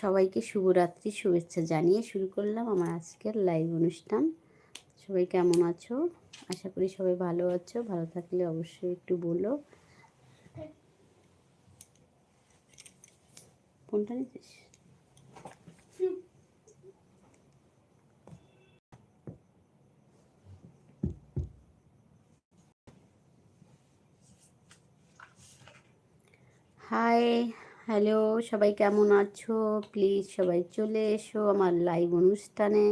সবাইকে শুভরাত্রি, শুভেচ্ছা জানিয়ে শুরু করলাম আমার আজকের লাইভ অনুষ্ঠান। সবাই কেমন আছো? আশা করি সবাই ভালো আছো। ভালো থাকলে অবশ্যই একটু বলো। ফোনটা নিচ্ছিস হাই হ্যালো, সবাই কেমন আছো? প্লিজ সবাই চলে এসো আমার লাইভ অনুষ্ঠানে।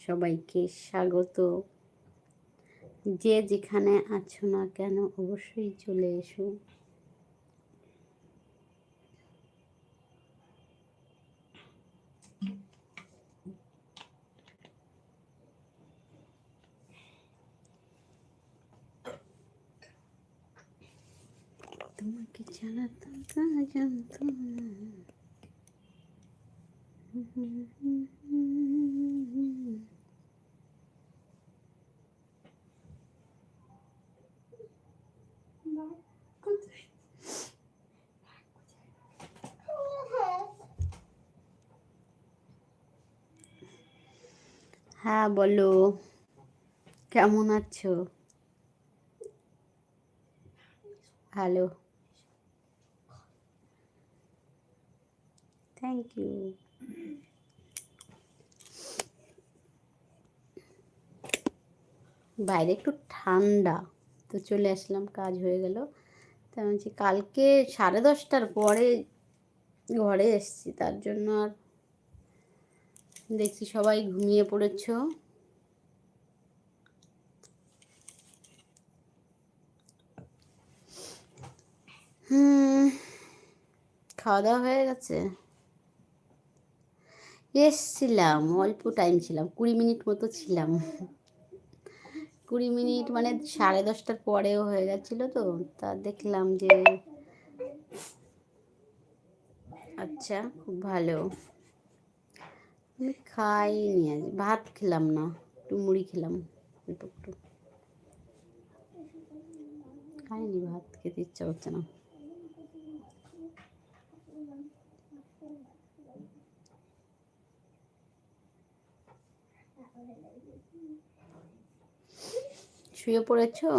সবাইকে স্বাগত। যে যেখানে আছো না কেন অবশ্যই চলে এসো। তোমাকে জানাতাম তা জানতাম না। হ্যাঁ বলো। কেমন আছো? হ্যালো থ্যাংক ইউ বাইরে একটু ঠান্ডা, তো চলে আসলাম, কাজ হয়ে গেল। তো বলছি, কালকে সাড়ে দশটার পরে ঘরে এসছি, তার জন্য আর দেখছি সবাই ঘুমিয়ে পড়েছ। হুম, খাওয়া দাওয়া হয়ে গেছে? এসছিলাম, অল্প টাইম ছিলাম, কুড়ি মিনিট মতো ছিলাম। কুড়ি মিনিট মানে সাড়ে দশটার পরেও হয়ে গেছিল তো, তা দেখলাম যে আচ্ছা খুব ভালো। আমি খাইনি আজ, ভাত খেলাম না, একটু মুড়ি খেলাম একটু। খাইনি ভাত, খেতে ইচ্ছা করছে না। শুয়ে পড়েছো?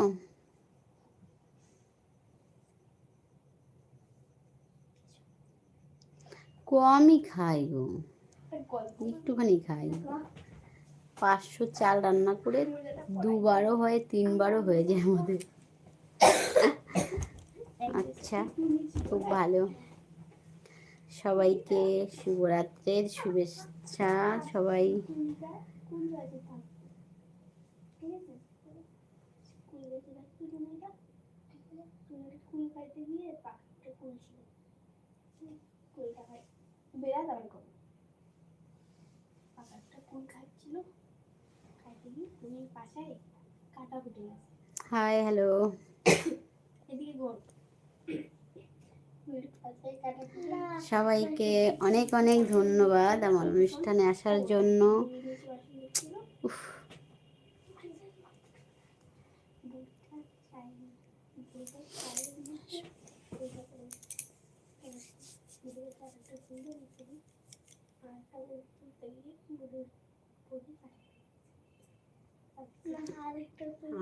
কমই খাই গো। একটুখানি খাই। পাঁচশো চাল রান্না করে দুবারও হয়, তিনবারও হয়ে যায় আমাদের। আচ্ছা খুব ভালো। সবাইকে শুভরাত্রের শুভেচ্ছা, সবাই। বেড়াত আবার করো পাকাটা কুল খাচ্ছিল খাইতে গিয়ে তুমি পাশায় কাটা ফুটে গেছে। Hi hello. এদিকে গোল সবাইকে অনেক অনেক ধন্যবাদ আমার অনুষ্ঠানে আসার জন্য। উফ,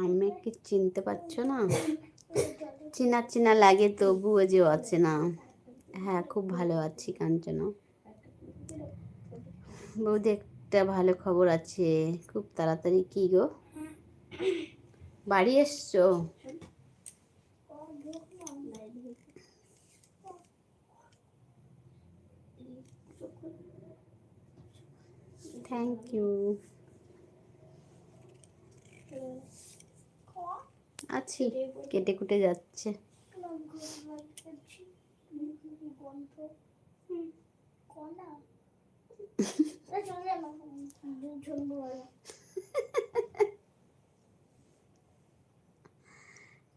আমাকে চিনতে পারছ না? চিনা চিনা লাগে তবুও যে আছে না হ্যাঁ খুব ভালো আছি কাঞ্চনা। বৌদি একটা ভালো খবর আছে। খুব তাড়াতাড়ি কি গো? বাড়ি এসছো? থ্যাংক ইউ আছি, কেটে কুটে যাচ্ছে।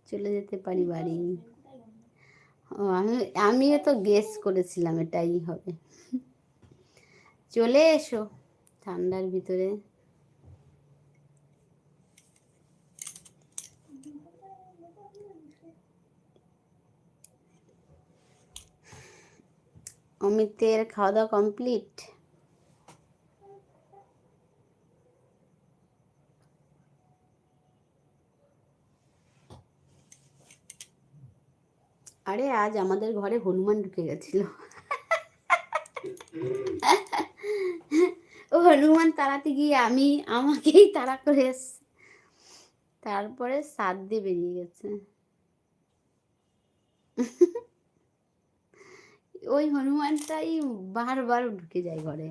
চলে যেতে পারি বাড়ি। আমি, আমিও তো গেস করেছিলাম এটাই হবে। চলে এসো। ঠান্ডার ভিতরে। অমিতের খাওয়া দাওয়া কমপ্লিট? আরে আজ আমাদের ঘরে হনুমান ঢুকে গেছিল। ও হনুমান তাড়াতে গিয়ে আমি, আমাকেই তাড়া করে তারপরে সাত দিয়ে বেরিয়ে গেছে। ওই হনুমানটাই বারবার ঢুকে যায় ঘরে।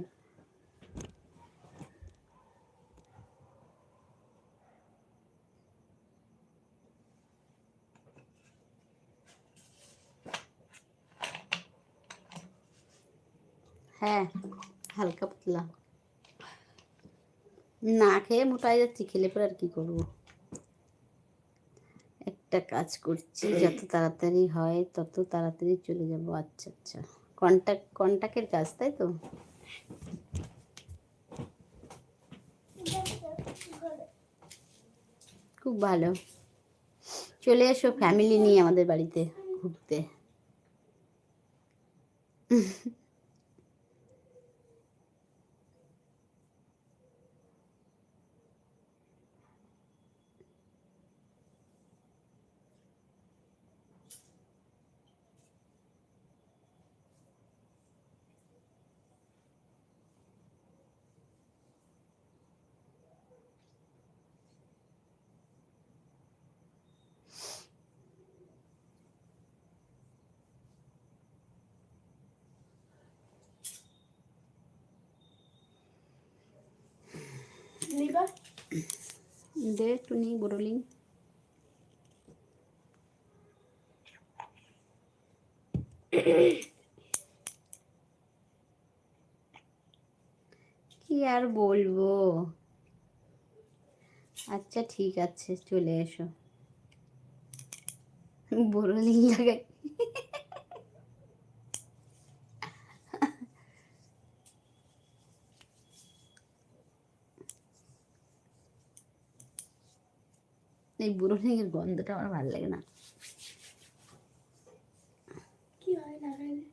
হ্যাঁ হালকা পাতলা। না খেয়ে মোটাই যাচ্ছি, খেলে পরে আর কি করব? একটা কাজ করছি, যত তাড়াতাড়ি হয় তত তাড়াতাড়ি চলে যাব। আচ্ছা আচ্ছা। কন্টাক্ট কন্টাক্টের কাজ, তাই তো? খুব ভালো। চলে এসো ফ্যামিলি নিয়ে আমাদের বাড়িতে ঘুরতে। দে নিই বড়লিং কি আর বলব? আচ্ছা ঠিক আছে চলে এসো। বড়লিং লাগাই। এই বুড়ো বড়লিংয়ের গন্ধটা আমার ভালো লাগে না। কি হয় লাগাইলে?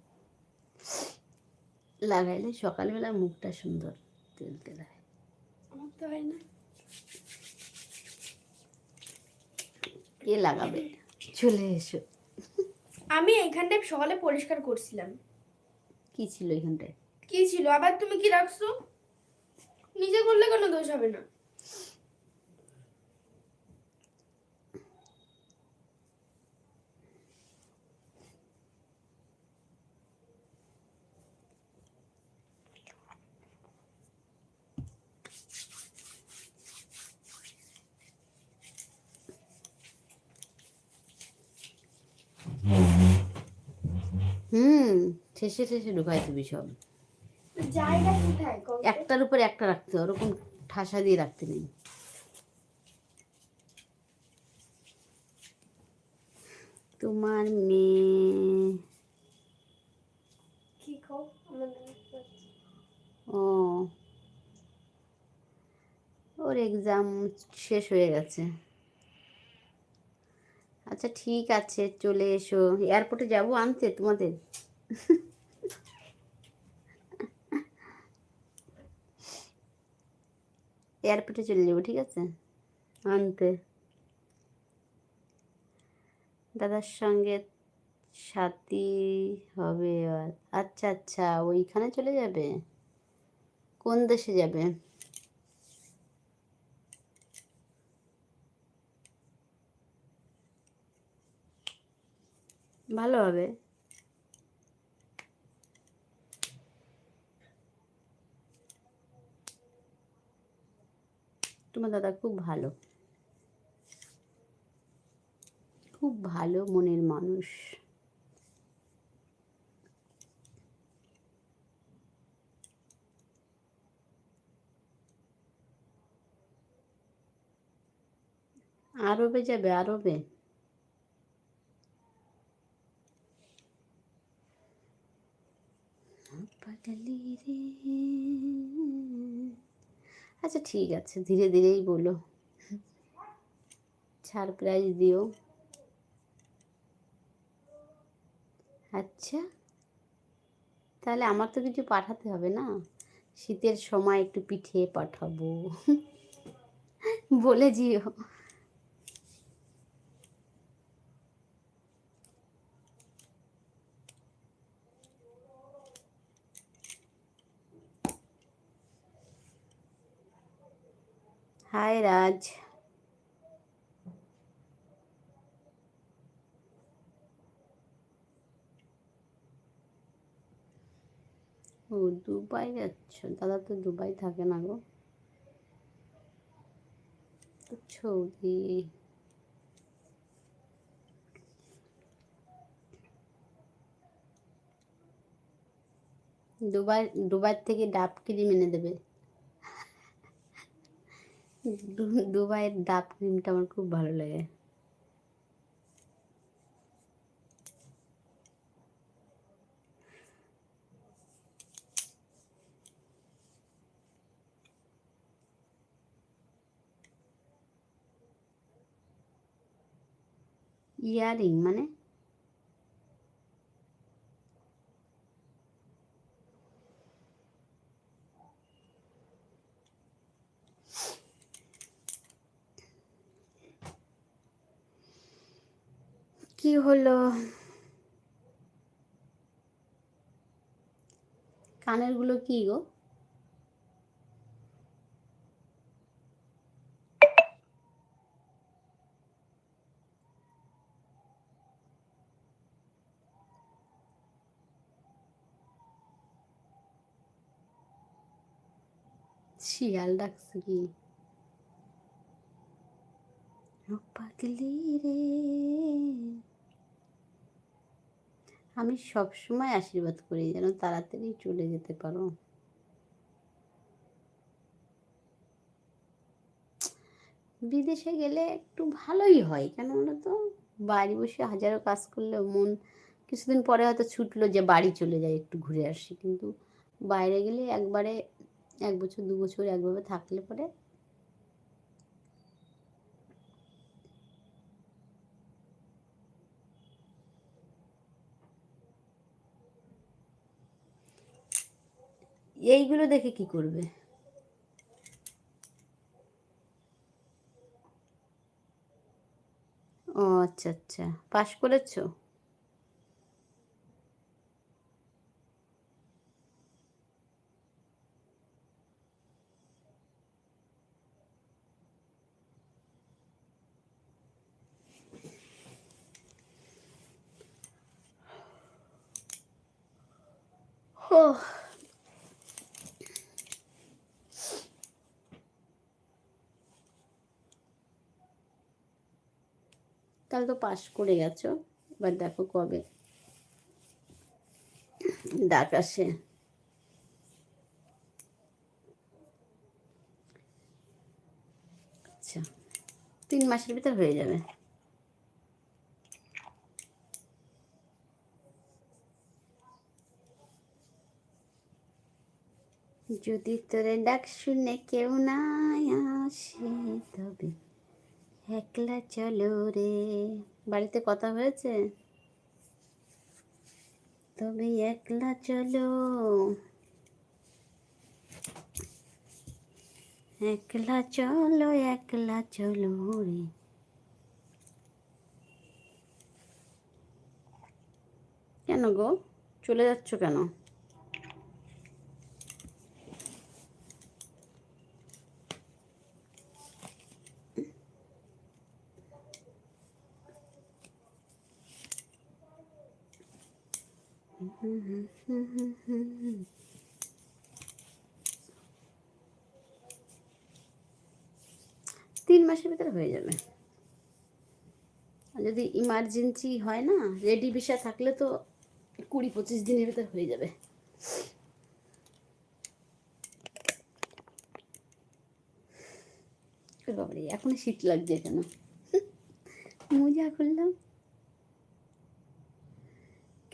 লাগাইলে সকালবেলা মুখটা সুন্দর তেল তেল হয় আমার তো হয় না। কে লাগাবে? চলে এসো। আমি এইখানটায় সকালে পরিষ্কার করছিলাম। কি ছিল এখানটায় কি ছিল? আবার তুমি কি রাখছো? নিজে করলে কোনো দোষ হবে না হুম শেষে শেষে ঢুকাই তুমি সব? একটার উপর একটা রাখতে হয়, ওরকম ঠাসা দিয়ে রাখতে নেই। তোমার মেয়ে। ও। ওর এক্সাম শেষ হয়ে গেছে। আচ্ছা ঠিক আছে চলে এসো। এয়ারপোর্টে যাব আনতে তোমাদের। এয়ারপোর্টে চলে যাব, ঠিক আছে? আনতে। দাদার সঙ্গে সাথী হবে এবার। আচ্ছা আচ্ছা ওইখানে চলে যাবে? কোন দেশে যাবে? ভালো হবে। তোমার দাদা খুব ভালো। খুব ভালো মনের মানুষ। আরবে যাবে আরবে। পাগলি রে। আচ্ছা ঠিক আছে। ধীরে ধীরেই বলো। ছাড় প্রাইজ দিও। আচ্ছা। তাহলে আমার তো কিছু পাঠাতে হবে না? শীতের সময় একটু পিঠে পাঠাবো। বলে জিও হাই রাজ। ও, দুবাই যাচ্ছ? দাদা তো দুবাই থাকে না গো। সৌদি দুবাই দুবাই থেকে ডাব ক্রিম এনে দেবে। দুবাইয়ের ডাব ক্রিমটা আমার খুব ভালো লাগে। ইয়ারিং মানে? কি হলো? কানেরগুলো কি গো? শিয়াল ডাকছে কি? পাগলি রে। আমি সব সময় আশীর্বাদ করি যেন তাড়াতাড়ি চলে যেতে পারো। বিদেশে গেলে একটু ভালোই হয়, কেন বলো তো? বাড়ি বসে হাজারো কাজ করলে মন, কিছুদিন পরে হয়তো ছুটলো যে বাড়ি চলে যায় একটু ঘুরে আসি। কিন্তু বাইরে গেলে একবারে এক বছর, দু বছর একভাবে থাকলে পরে এইগুলো দেখে কি করবে? ও আচ্ছা আচ্ছা। পাশ করেছ ও তাহলে তো পাশ করে গেছো। এবার দেখো কবে। ডাক আসে। আচ্ছা তিন মাসের ভিতর হয়ে যাবে। যদি তোরে ডাক শুনে কেউ নাই আসে, তবে একলা চলো রে। বাড়িতে কথা হয়েছে? তবে একলা চলো। একলা চলো একলা চলো রে। কেন গো? চলে যাচ্ছ কেন? তিন মাসের ভিতরে হয়ে যাবে। যদি ইমার্জেন্সি হয় না রেডি ভিসা থাকলে তো কুড়ি পঁচিশ দিনের ভিতর হয়ে যাবে। বাবারে এখন শীত লাগছে কেন? মজা করলাম।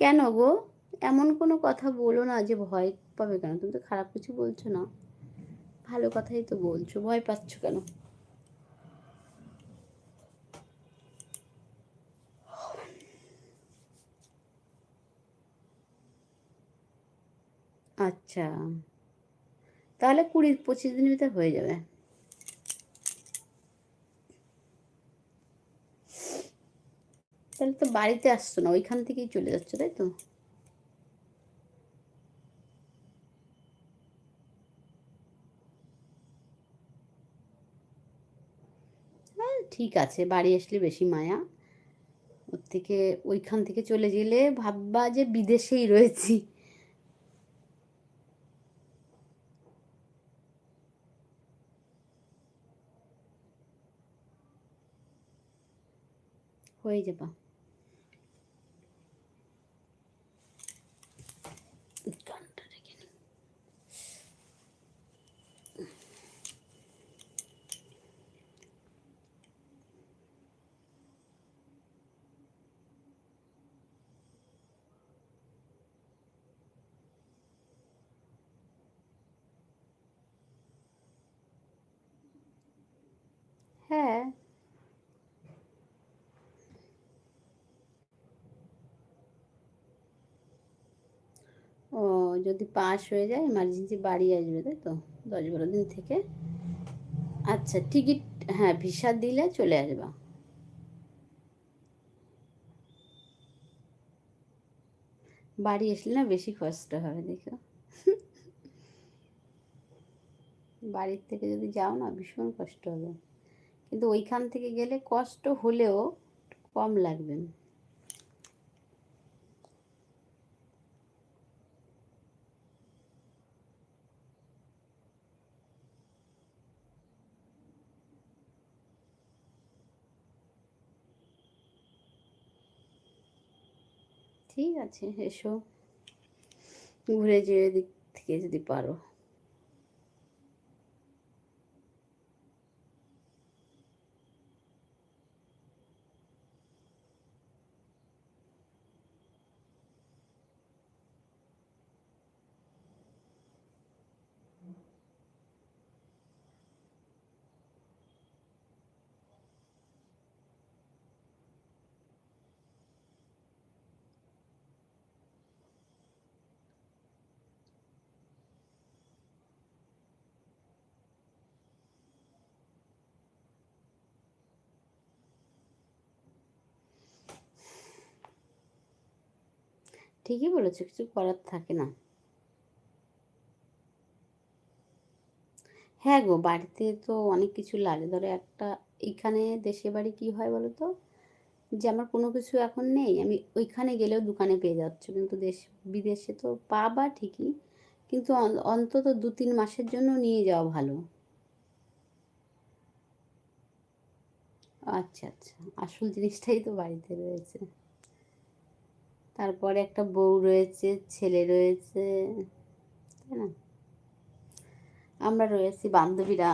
কেন গো? এমন কোনো কথা বলো না যে ভয় পাবে কেন? তুমি তো খারাপ কিছু বলছো না। ভালো কথাই তো বলছো, ভয় পাচ্ছ কেন? আচ্ছা তাহলে কুড়ি, পঁচিশ দিনের ভিতরে হয়ে যাবে। তাহলে তো বাড়িতে আসছো না, ওইখান থেকেই চলে যাচ্ছ, তাই তো হ্যাঁ ঠিক আছে, বাড়ি আসলে বেশি মায়া। ওর থেকে ওইখান থেকে চলে গেলে ভাববা যে বিদেশেই রয়েছি। হয়ে যাবা গানটা রেখে নিই। হ্যাঁ ও যদি পাস হয়ে যায় এমার্জেন্সি বাড়ি আসবে, তাই তো? দশ বারো দিন থেকে। আচ্ছা টিকিট হ্যাঁ ভিসা দিলে চলে আসবা। বাড়ি আসলে না বেশি কষ্ট হবে, দেখো। বাড়ির থেকে যদি যাও না, ভীষণ কষ্ট হবে। কিন্তু ওইখান থেকে গেলে কষ্ট হলেও কম লাগবে। ঠিক আছে এসো। ঘুরে যেয়ে দিক থেকে যদি পারো। ঠিকই বলেছ, কিছু করার থাকে না। হ্যাঁ গো, বাড়িতে তো অনেক কিছু লাগে। ধরো একটা, এখানে দেশে বাড়ি কি হয় বলো তো? যে আমার কোনো কিছু এখন নেই, আমি ওইখানে গেলেও দোকানে পেয়ে যাচ্ছ। কিন্তু দেশ, বিদেশে তো পাবা ঠিকই, কিন্তু অন্তত দু তিন মাসের জন্য নিয়ে যাওয়া ভালো। আচ্ছা আচ্ছা আসল জিনিসটাই তো বাড়িতে রয়েছে। তারপরে একটা বউ রয়েছে ছেলে রয়েছে তাই না? আমরা রয়েছি বান্ধবীরা।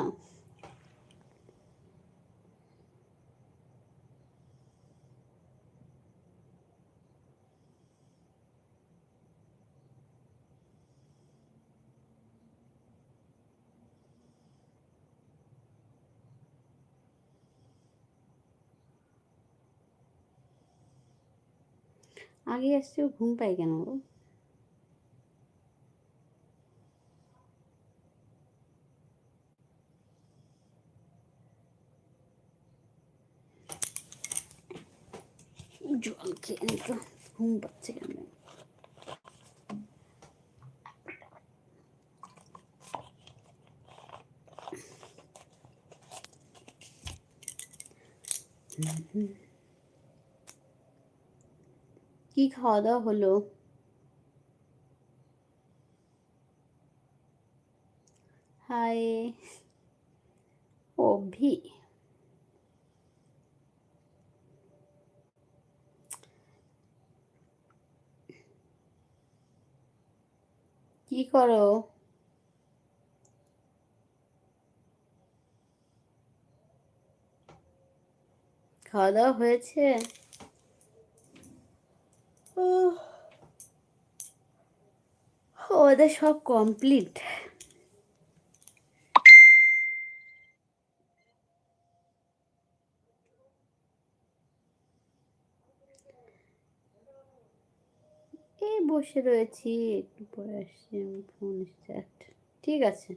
আগে আসছে ও ঘুম পাই কেন গো? জল খেয়ে নি তো ঘুম পাচ্ছে কেন কি খাওয়া দাওয়া হলো? হাই অভি। কি করো? খাওয়া দাওয়া হয়েছে উহ, ওদের সব কমপ্লিট বসে রয়েছি একটু পরে আসছি আমি ফোন ঠিক আছে।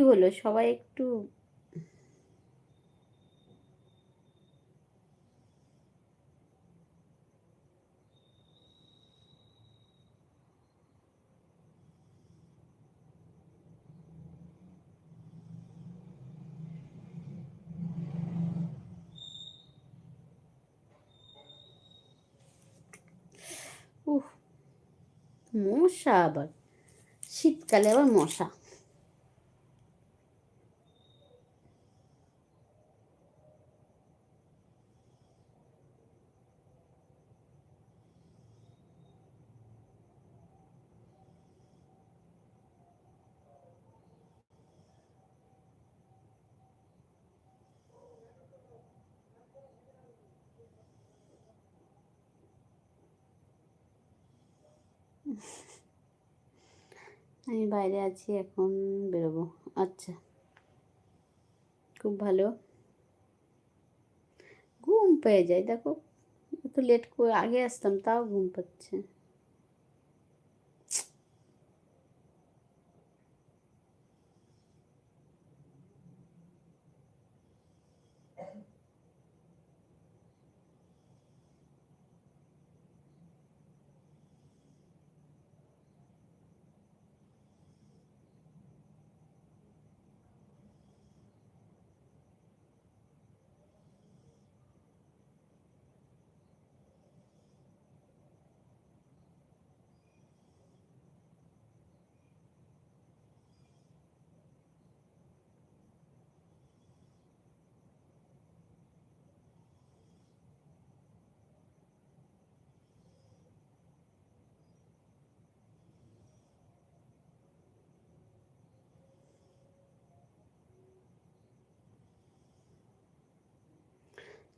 হলো? সবাই একটু উহ মশা আবার। শীতকালে আবার মশা। আমি বাইরে আছি, এখন বেরোবো। আচ্ছা। খুব ভালো। ঘুম পেয়ে যায়। দেখো, একটু লেট করে আগে আসতাম, তাও ঘুম পাচ্ছে।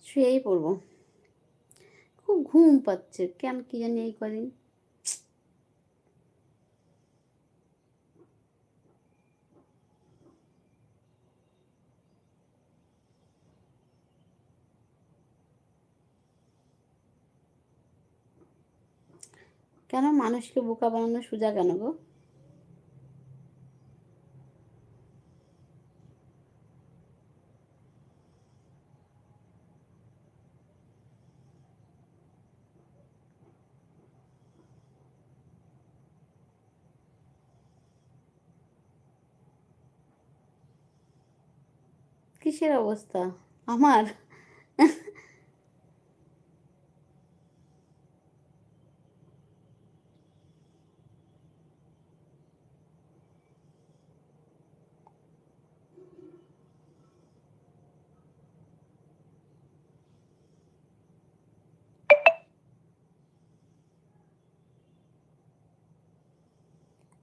শুয়েই পড়ব। খুব ঘুম পাচ্ছে, কেন কি জানি এই কদিন। কেন মানুষকে বোকা বানানো সোজা কেন গো? কিসের অবস্থা? আমার?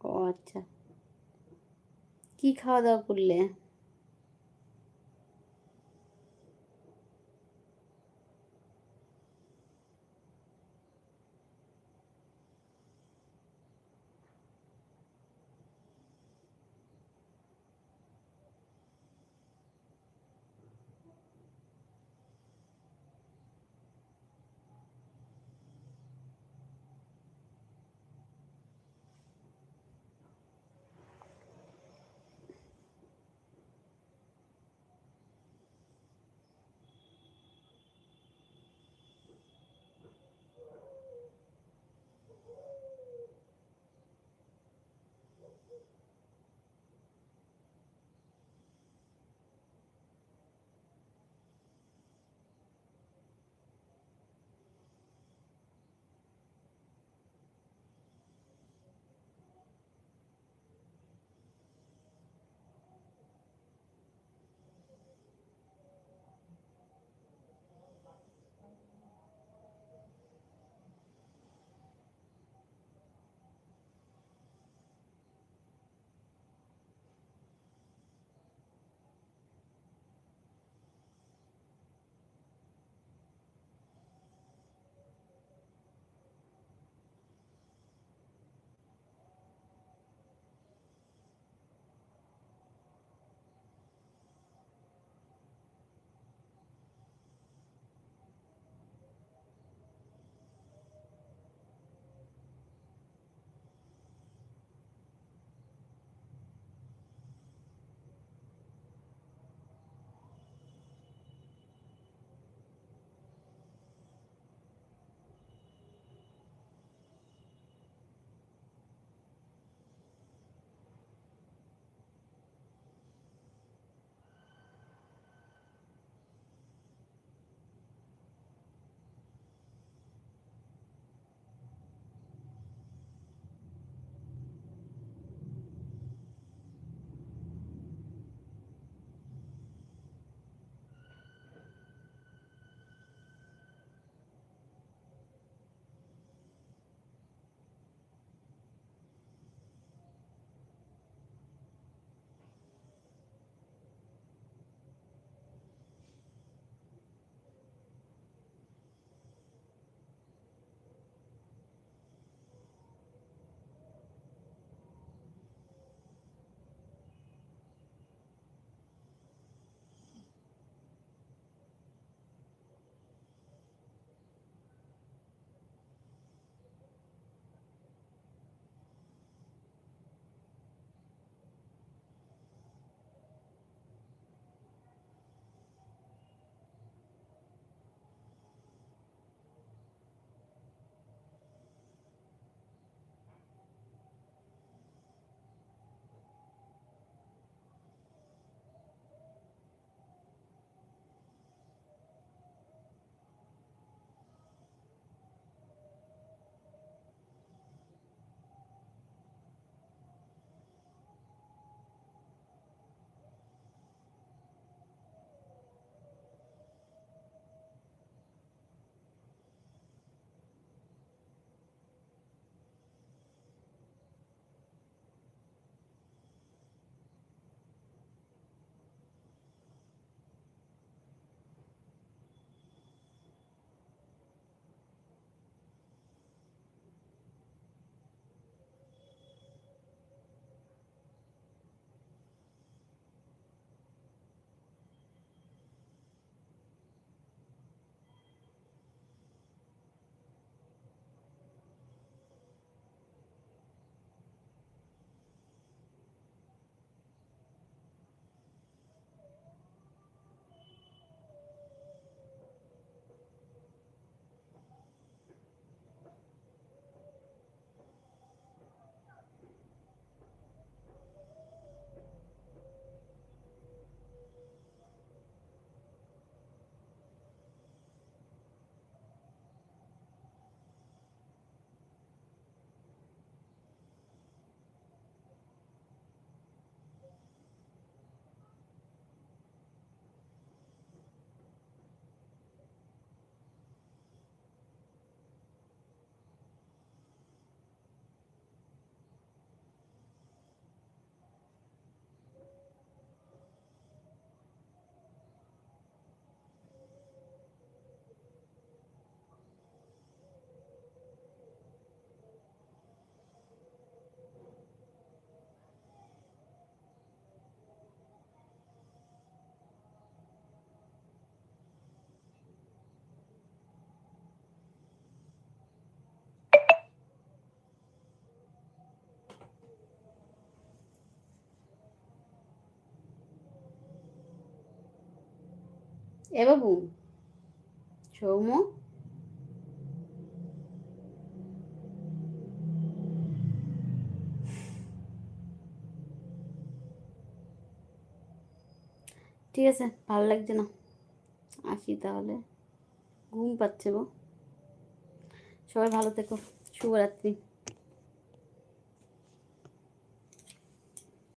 ও আচ্ছা। কি খাওয়া দাওয়া করলে? এ বাবু, সৌম্য? ঠিক আছে, ভালো লাগছে না। আসি তাহলে। ঘুম পাচ্ছে গো। সবাই ভালো থেকো। শুভরাত্রি।